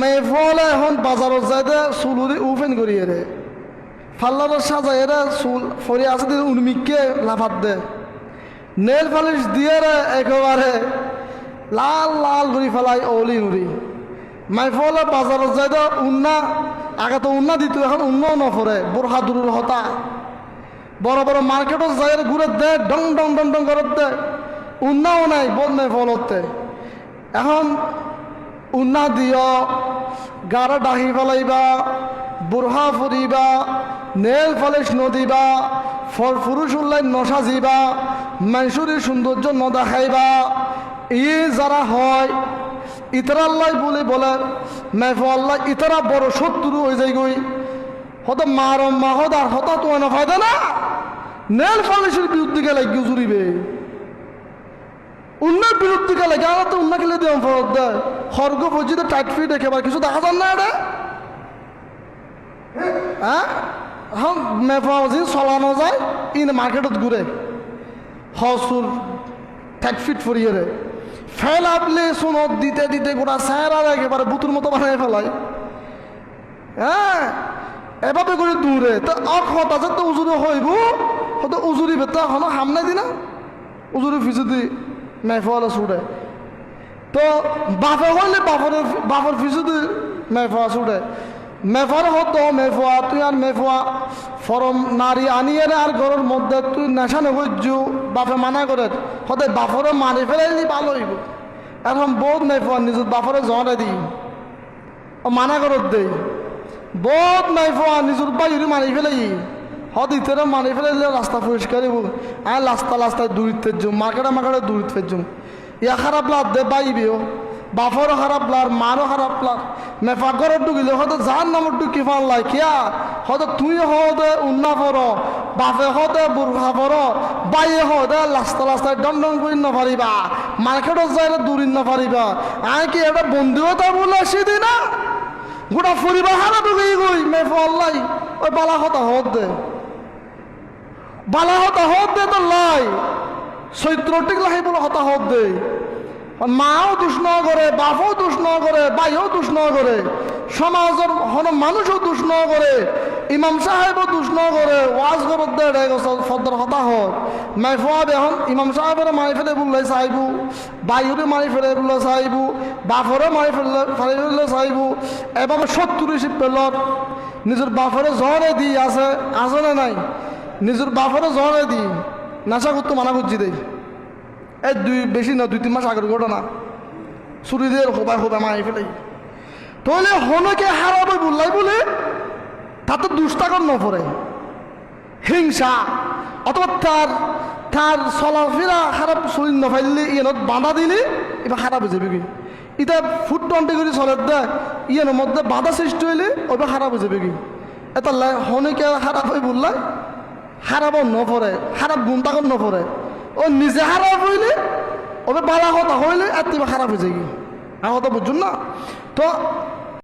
মেফলে এখন বাজারত যাইতে চুলুরি উফেন করিয়ে রে ফাল্লার সাজাই রে চুল ফরি আছে দিন উর্মিককে লাফাত দে। নেল পালিশ দিয়ে রে একেবারে লাল লাল করে ফেলাই অলি নুরি মাইফলে বাজারত যাইতে উন্না আগে তো উন্না দিত, এখন উন্নও নফরে বোরহা দূরের হতা। বড় বড় মার্কেটত যাই ঘুরে দে, ডং ডং ডং ডং করে দে। উন্নাও নাই নাই ফলতে এখন উন্না দিয় গাড়া ডাহি ফেলাইবা বুড়হা ফুরিবা নেল ফলেশ নদিবা ফর পুরুষ উল্লাই নসাজিবা মাইসুরি সৌন্দর্য ন দেখাইবা ই যারা হয় ইতারা আল্লাহ বলে বলে, মেফ আল্লাহ ইতারা বড় শত্রু হয়ে যায় গই হয়তো মার মাহদ হতা তো ফায়দা না নেল ফলেশের বিরুদ্ধে গেলে জুড়িবে উন্নার বিরুদ্ধে গেলে গেলে তো উন্না গেলে দিয়ে ফরত দেয়। খর্গ পর্যন্ত টাইট ফিট একেবারে কিছু দেখা যান না এটা? হ্যাঁ? এখন মেফাজি চলানো যায়, ইন মার্কেটত ঘুরে। হসুর টাইট ফিট ফরিয়ে রে ফেল আপলে সোনত দিতে দিতে গোটা স্যার একেবারে বুতুর মতো বানাই ফেলায় হ্যাঁ? এভাবে করে দূরে। তো অক হত আছে তো উজুরি হইব? হয়তো উজুরি বেতা হন হামনে দিনা? উজুরি ফিসুদি মেফলে ছুটে তো বাপে হইলে বাপর বাপর ফিসুদি মেফা ছুটে মেফার হতো মেফুয়া তুই আর মেফুয়া ফরম নারী আনিয়ে আর ঘরের মধ্যে, তুই নেশা নেবজ্জু বাপে মানা করে হতে বাপরে মারি ফেলাইলি ভালো হইব। এখন বহুত মেফুয়া নিজের বাপরে জড়ে দিই ও মানা করত দেই। বহুত নাই ফোয়া নিজের বাইরে মারি ফেলাই হদ ইতরে মারি ফেলাইলে রাস্তা পরিষ্কার আর রাস্তা রাস্তায় দূরিতে যাম মার্কেটে মার্কেটে দূরিতে যাম ইয়া খারাপ লাগ দে বাইবিও বাপরও খারাপ লার মারও খারাপ লাগ মেফা ঘরত ঢুকিলে হয়তো যার নামত ঢুকি পারলাই কিয়া হয়তো তুই হদে উন্না পর বাপে হদে বুর্খা পর বাইয়ে হদে রাস্তা, রাস্তায় ডন করি নপারিবা মার্কেটত যাই দূরিন নপারিবা আই কি এটা বন্ধুও তা বলে সেদি না? গোটা ফুরিবা হারা ঢুকে গই মে ফল্লাই ওই বালা হতা হত দে। বালা হতা হত দে তো লাই চৈত্রটিক লাহি বলে হতা হত দে। মাও দুষ ন করে, বাপও দুষ ন করে, বাইও দুষ ন করে সমাজের হন মানুষও দুষ ন করে, ইমাম সাহেবও দুষ ন করে, ওয়াজ করত দে ফদর হতা হত। মাই ফোয়া বেহন ইমাম সাহেবের মারি ফেলে বললে চাইবু বাইরে মারি ফেলে বললে চাইবু বাপরে মারি ফেললে ফালি ফেললে চাইবু। এভাবে সত্তর হিসেব পেলত নিজের বাপরে জ্বরে দি আছে আছে না নাই? নিজের বাপরে জ্বরে দি, নেশা করতে, মানা করছি দেই। এই দুই, বেশি না, দুই, তিন মাস আগের ঘটনা। চুরিদের হোবাই হোবাই মারি ফেলাই তাহলে হনকে হারাবে বললাই বলে, তাতে দুষ্টাকর নপরে হিংসা, অথবা তার তার চলাফেরা খারাপ শরীর নফাইলে ইয়েনত বাঁধা দিলে, এবার খারাপ হয়ে যাবে কি এটা ফুট টন্টি করে চলে দে ইয়ের মধ্যে বাধা সৃষ্টি হইলে ওইবার খারাপ হয়ে যাবে কি এটা হনকে খারাপ হয়ে বললাই খারাপ নপরে খারাপ গুণটাকর নপরে ও নিজে খারাপ হইলে, ওবে বালা কথা হইলে এত খারাপ হয়ে যায় কি আমার কথা বুঝুন না? তো